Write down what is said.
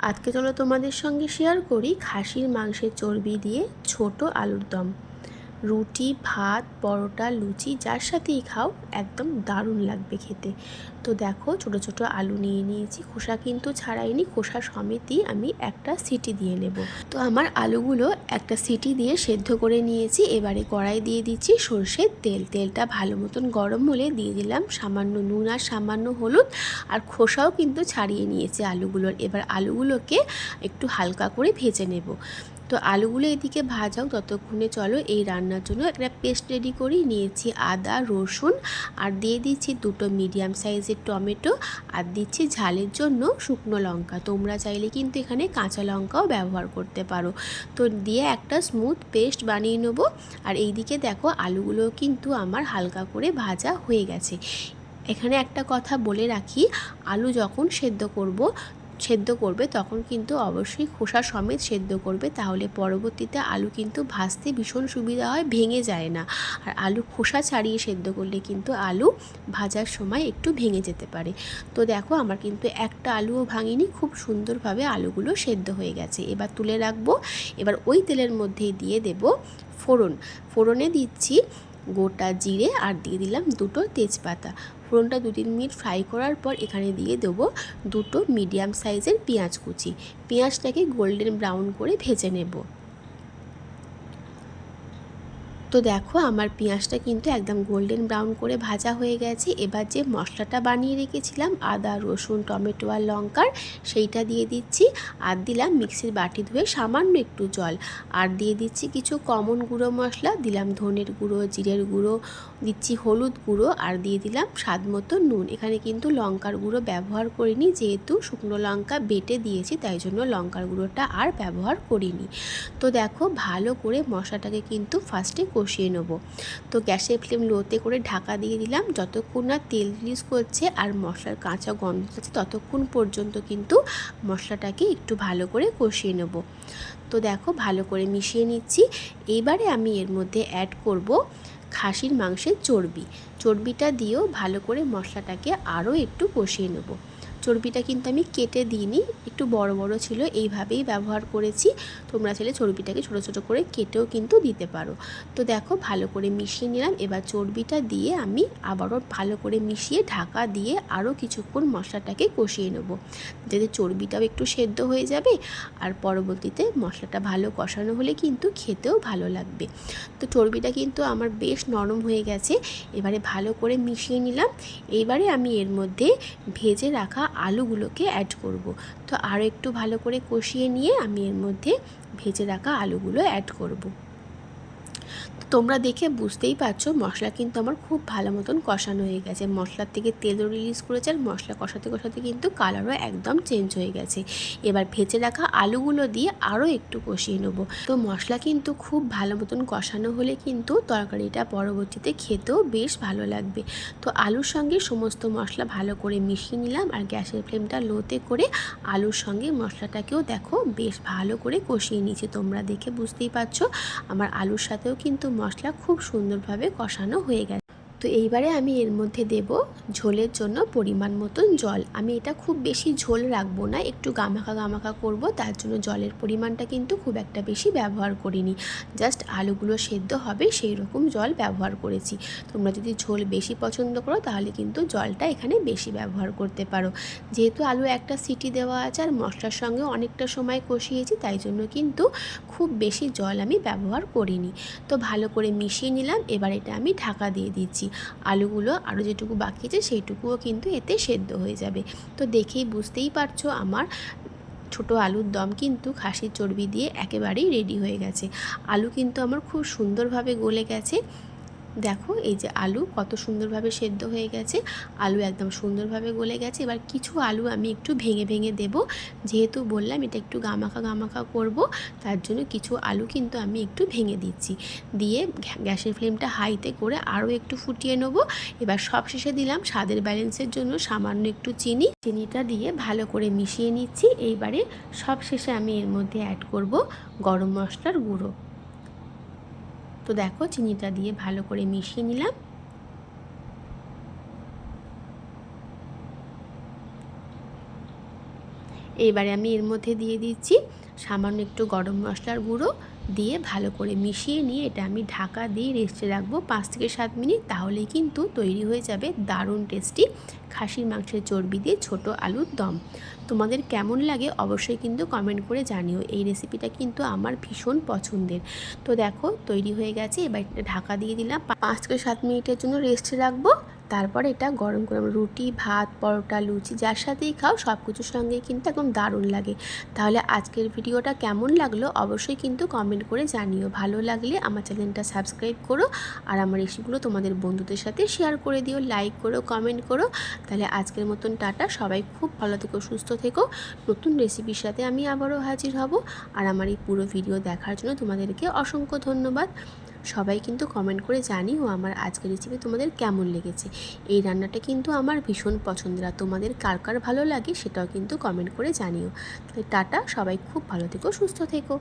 আজকে চলো তোমাদের সঙ্গে শেয়ার করি খাসির মাংসের চর্বি দিয়ে ছোট আলুর দম। রুটি, ভাত, পরোটা, লুচি, যার সাথেই খাও, একদম দারুণ লাগবে খেতে। তো দেখো, ছোট ছোট আলু নিয়ে নিয়েছি। খোসা কিন্তু ছাড়াইনি, খোসা সমেতই আমি একটা সিটি দিয়ে নেব। তো আমার আলুগুলো একটা সিটি দিয়ে সেদ্ধ করে নিয়েছি। এবারে কড়াই দিয়ে দিচ্ছি সর্ষের তেল। তেলটা ভালো মতন গরম হলে দিয়ে দিলাম সামান্য নুন আর সামান্য হলুদ। আর খোসাও কিন্তু ছাড়িয়ে নিয়েছি আলুগুলোর। এবার আলুগুলোকে একটু হালকা করে ভেজে নেব। তো আলুগুলো এদিকে ভাজাও ততক্ষণে চলো, এই রান্নার জন্য একটা পেস্ট রেডি করি, নিয়েছি আদা, রসুন আর দিয়ে দিচ্ছি দুটো মিডিয়াম সাইজের টমেটো আর দিচ্ছি ঝালের জন্য শুকনো লঙ্কা। তোমরা চাইলে কিন্তু এখানে কাঁচা লঙ্কাও ব্যবহার করতে পারো। তো দিয়ে একটা স্মুথ পেস্ট বানিয়ে নেব। আর এই দিকে দেখো আলুগুলো কিন্তু আমার হালকা করে ভাজা হয়ে গেছে। এখানে একটা কথা বলে রাখি, আলু যখন সেদ্ধ করব সেদ্ধ করবে, তখন কিন্তু অবশ্যই খোসা সমেত সেদ্ধ করবে। তাহলে পরবর্তীতে আলু কিন্তু ভাজতে ভীষণ সুবিধা হয়, ভেঙে যায় না। আর আলু খোসা ছাড়িয়ে সেদ্ধ করলে কিন্তু আলু ভাজার সময় একটু ভেঙে যেতে পারে। তো দেখো, আমার কিন্তু একটা আলুও ভাঙিনি, খুব সুন্দরভাবে আলুগুলো সেদ্ধ হয়ে গেছে। এবার তুলে রাখব। এবার ওই তেলের মধ্যেই দিয়ে দেব ফোড়ন। ফোড়নে দিচ্ছি গোটা জিরে আর দিয়ে দিলাম দুটো তেজপাতা। ফোড়নটা দু তিন মিনিট ফ্রাই করার পর এখানে দিয়ে দেবো দুটো মিডিয়াম সাইজের পেঁয়াজ কুচি। পেঁয়াজটাকে গোল্ডেন ব্রাউন করে ভেজে নেব। তো দেখো আমার পেঁয়াজটা কিন্তু একদম গোল্ডেন ব্রাউন করে ভাজা হয়ে গেছে। এবার যে মশলাটা বানিয়ে রেখেছিলাম, আদা, রসুন, টমেটো আর লঙ্কার, সেইটা দিয়ে দিচ্ছি। আর দিলাম মিক্সির বাটি ধুয়ে সামান্য একটু জল। আর দিয়ে দিচ্ছি কিছু কমন গুঁড়ো মশলা, দিলাম ধনের গুঁড়ো, জিরের গুঁড়ো, দিচ্ছি হলুদ গুঁড়ো, আর দিয়ে দিলাম স্বাদ মতো নুন। এখানে কিন্তু লঙ্কার গুঁড়ো ব্যবহার করিনি, যেহেতু শুকনো লঙ্কা বেটে দিয়েছি, তাই জন্য লঙ্কার গুঁড়োটা আর ব্যবহার করিনি। তো দেখো ভালো করে মশলাটাকে কিন্তু ফার্স্টে কষিয়ে নেব। তো গ্যাসের ফ্লেম লোতে করে ঢাকা দিয়ে দিলাম। যতক্ষণ না তেল রিলিজ করছে আর মশলার কাঁচা গন্ধ আছে ততক্ষণ পর্যন্ত কিন্তু মশলাটাকে একটু ভালো করে কষিয়ে নেব। তো দেখো ভালো করে মিশিয়ে নিচ্ছি। এবারে আমি এর মধ্যে অ্যাড করব খাসির মাংসের চর্বি। চর্বিটা দিয়েও ভালো করে মশলাটাকে আরও একটু কষিয়ে নেব। চর্বিটা কিন্তু আমি কেটে দিইনি, একটু বড় বড় ছিল, এইভাবেই ব্যবহার করেছি। তোমরা চাইলে চর্বিটাকে ছোটো ছোটো করে কেটেও কিন্তু দিতে পারো। তো দেখো, ভালো করে মিশিয়ে নিলাম। এবার চর্বিটা দিয়ে আমি আবারও ভালো করে মিশিয়ে ঢাকা দিয়ে আরও কিছুক্ষণ মশলাটাকে কষিয়ে নেব। যাতে চর্বিটাও একটু সেদ্ধ হয়ে যাবে আর পরবর্তীতে মশলাটা ভালো কষানো হলে কিন্তু খেতেও ভালো লাগবে। তো চর্বিটা কিন্তু আমার বেশ নরম হয়ে গেছে। এবারে ভালো করে মিশিয়ে নিলাম। এইবারে আমি এর মধ্যে ভেজে রাখা আলুগুলোকে অ্যাড করব। তো আরও একটু ভালো করে কষিয়ে নিয়ে আমি এর মধ্যে ভেজে রাখা আলুগুলো অ্যাড করব। তোমরা দেখে বুঝতেই পারছ, মশলা কিন্তু আমার খুব ভালো মতন কষানো হয়ে গেছে। মশলার থেকে তেলও রিলিজ করেছে আর মশলা কষাতে কষাতে কিন্তু কালারও একদম চেঞ্জ হয়ে গেছে। এবার ভেজে রাখা আলুগুলো দিয়ে আরও একটু কষিয়ে নেব। তো মশলা কিন্তু খুব ভালো মতন কষানো হলে কিন্তু তরকারিটা পরবর্তীতে খেতেও বেশ ভালো লাগবে। তো আলুর সঙ্গে সমস্ত মশলা ভালো করে মিশিয়ে নিলাম আর গ্যাসের ফ্লেমটা লোতে করে আলুর সঙ্গে মশলাটাকেও দেখো বেশ ভালো করে কষিয়ে নিয়েছি। তোমরা দেখে বুঝতেই পারছ, আমার আলুর সাথেও কিন্তু মশলা খুব সুন্দরভাবে কষানো হয়ে গেছে। তো এইবারে আমি এর মধ্যে দেব ঝোলের জন্য পরিমাণ মতন জল। আমি এটা খুব বেশি ঝোল রাখব না, একটু গামাখা গামাখা করব, তার জন্য জলের পরিমাণটা কিন্তু খুব একটা বেশি ব্যবহার করিনি। জাস্ট আলুগুলো সেদ্ধ হবে সেই রকম জল ব্যবহার করেছি। তোমরা যদি ঝোল বেশি পছন্দ করো, তাহলে কিন্তু জলটা এখানে বেশি ব্যবহার করতে পারো। যেহেতু আলু একটা সিটি দেওয়া আছে, আর মশলার সঙ্গে অনেকটা সময় কষিয়েছি, তাই জন্য কিন্তু খুব বেশি জল আমি ব্যবহার করিনি। তো ভালো করে মিশিয়ে নিলাম, এবার এটা আমি ঢাকা দিয়ে দিচ্ছি। আলুগুলো আরও যেটুকু বাকি আছে সেইটুকুও কিন্তু এতে সেদ্ধ হয়ে যাবে। তো দেখেই বুঝতেই পারছ আমার ছোট আলুর দম কিন্তু খাসির চর্বি দিয়ে একেবারেই রেডি হয়ে গেছে। আলু কিন্তু আমার খুব সুন্দরভাবে গলে গেছে। দেখো, এই যে আলু কত সুন্দরভাবে সেদ্ধ হয়ে গেছে। আলু একদম সুন্দরভাবে গলে গেছে। এবার কিছু আলু আমি একটু ভেঙে ভেঙে দেব। যেহেতু বললাম এটা একটু গামাখা গামাখা করব, তার জন্য কিছু আলু কিন্তু আমি একটু ভেঙে দিচ্ছি। দিয়ে গ্যাসের ফ্লেমটা হাইতে করে আরও একটু ফুটিয়ে নেব। এবার সব শেষে দিলাম স্বাদের ব্যালেন্সের জন্য সামান্য একটু চিনি। চিনিটা দিয়ে ভালো করে মিশিয়ে নিচ্ছি। এইবারে সব শেষে আমি এর মধ্যে অ্যাড করব গরম মশলার গুঁড়ো। তো দেখো চিনিটা দিয়ে ভালো করে মিশিয়ে নিলাম। এবারে আমি এর মধ্যে দিয়ে দিচ্ছি সামান্য একটু গরম মশলার গুঁড়ো। দিয়ে ভালো করে মিশিয়ে নিয়ে এটা আমি ঢাকা দিয়ে রেস্টে রাখব পাঁচ থেকে সাত মিনিট, তাহলেই কিন্তু তৈরি হয়ে যাবে দারুণ টেস্টি খাসির মাংসের চর্বি দিয়ে ছোট আলুর দম। তোমাদের কেমন লাগে অবশ্যই কিন্তু কমেন্ট করে জানিও। এই রেসিপিটা কিন্তু আমার ভীষণ পছন্দের। তো দেখো, তৈরি হয়ে গেছে, এবার এটা ঢাকা দিয়ে দিলাম। পাঁচ থেকে সাত মিনিটের জন্য রেস্টে রাখব। তারপর এটা গরম গরম রুটি, ভাত, পরোটা, লুচি, যার সাথেই খাও সব কিছুর সঙ্গে কিন্তু একদম দারুণ লাগে। তাহলে আজকের ভিডিওটা কেমন লাগল অবশ্যই কিন্তু কমেন্ট করে জানিও। ভালো লাগলে আমার চ্যানেলটা সাবস্ক্রাইব করো আর আমার রেসিপিগুলো তোমাদের বন্ধুদের সাথে শেয়ার করে দিও লাইক করো কমেন্ট করো। তাহলে আজকের মতন টাটা, সবাই খুব ভালো থেকো, সুস্থ থেকো। নতুন রেসিপির সাথে আমি আবারও হাজির হব। আর আমার এই পুরো ভিডিও দেখার জন্য তোমাদেরকে অসংখ্য ধন্যবাদ। সবাই কিন্তু কমেন্ট করে জানিও আমার আজকের রেসিপি তোমাদের কেমন লেগেছে। এই রান্নাটা কিন্তু আমার ভীষণ পছন্দের আর তোমাদের কার কার ভালো লাগে সেটাও কিন্তু কমেন্ট করে জানিও। টাটা, সবাই খুব ভালো থেকো, সুস্থ থেকো।